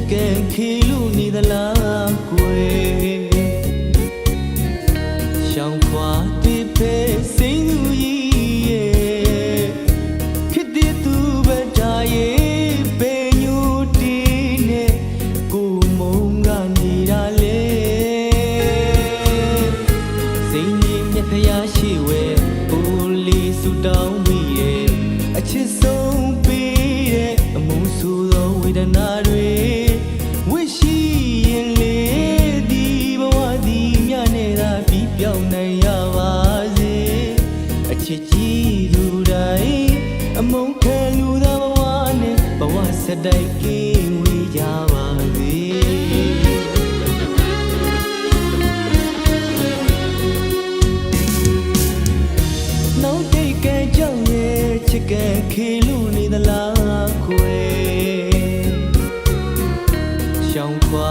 စ်ကဲခီလူနေသလားကွယ်ရှောင်းခွာတိဖေးစိန်သူကြီးရဲ့ခစ်တဲ့သူပဲဒါရဲ့ပေညူတီနဲ့ကိုမုံကနေတာလေစိန်ကြီးမြတ်ဖျားရှိဝဲအိုလီဆူတောင်းမိရဲ့အချစ်ဆုံးပေးတဲ့အမှုဆိုသောဝေဒနာ အမုန်းခံလူသားဘဝနဲ့ဘဝဆက်တိုက်ကင်းဝေးကြပါစေနောက်တိတ်ကကြောင့်ရဲ့ချစ်ကခေလို့နေသလားခွေရှောင်းခွာ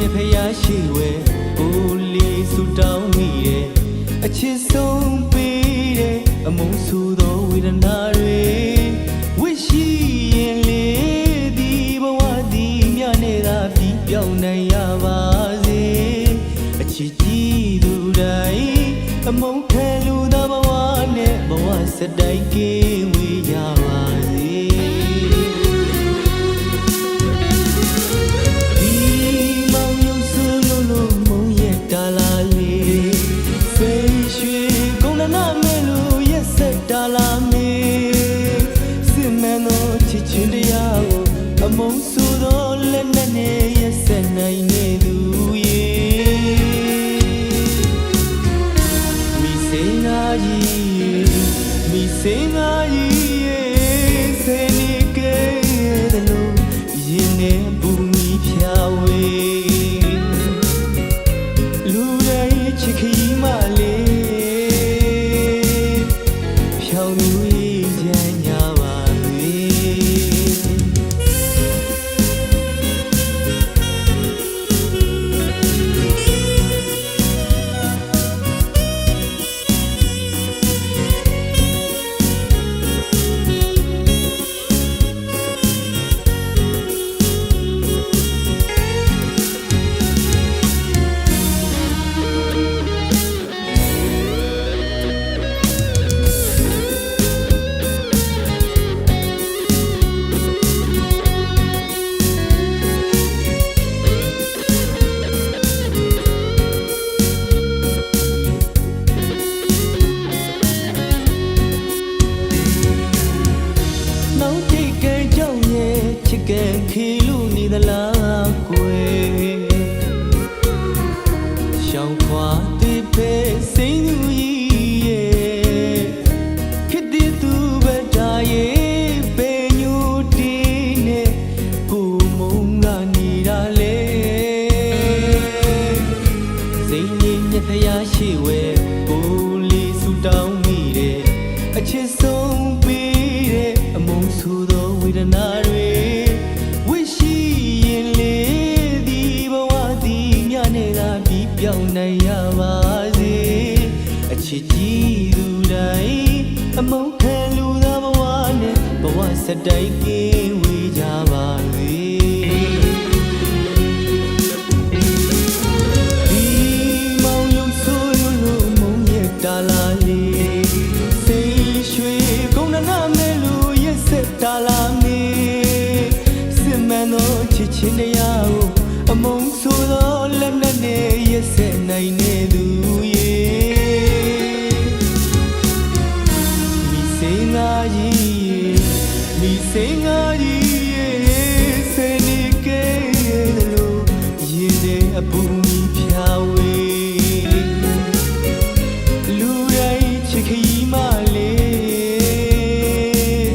မြဖျားရှိဝဲအိုလီဆူတောင်းမိရဲ့အချစ်ဆုံးပေးတဲ့အမုန်းဆူသောဝေဒနာတွေဝိရှိရင်လေဒီဘဝဒီမြနဲ့သာပြီးပြောင်းနိုင်ရပါစေအချစ်ကြီးသူတိုင်းအမုန်းခဲလူသာဘဝနဲ့ဘဝစတိုင်ကင်းဝေး မုန်းဆိုသောလက်နဲ့နဲ့ရက်ဆက်နိုင်နေသူရဲ့မိစေငါကြီးမိစေငါကြီး ရှောင်းခွာတိပဲစိမ့် ပြီးပြောင်းနိုင်ရပါစေအချစ်ကြီးသူတိုင်းအမုန်းခံလူသားဘဝနဲ့ဘဝစတိုက်ကင်း ကြီးမိစေငါကြီးစေနေကဲလို့ရင်ထဲအပူမီဖြာဝေလူတိုင်းချစ်ခီမလေး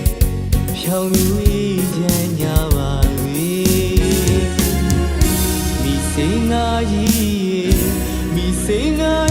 ဖြောင်းမြူကြမ်းကြပါလေမိစေငါကြီးမိစေငါကြီး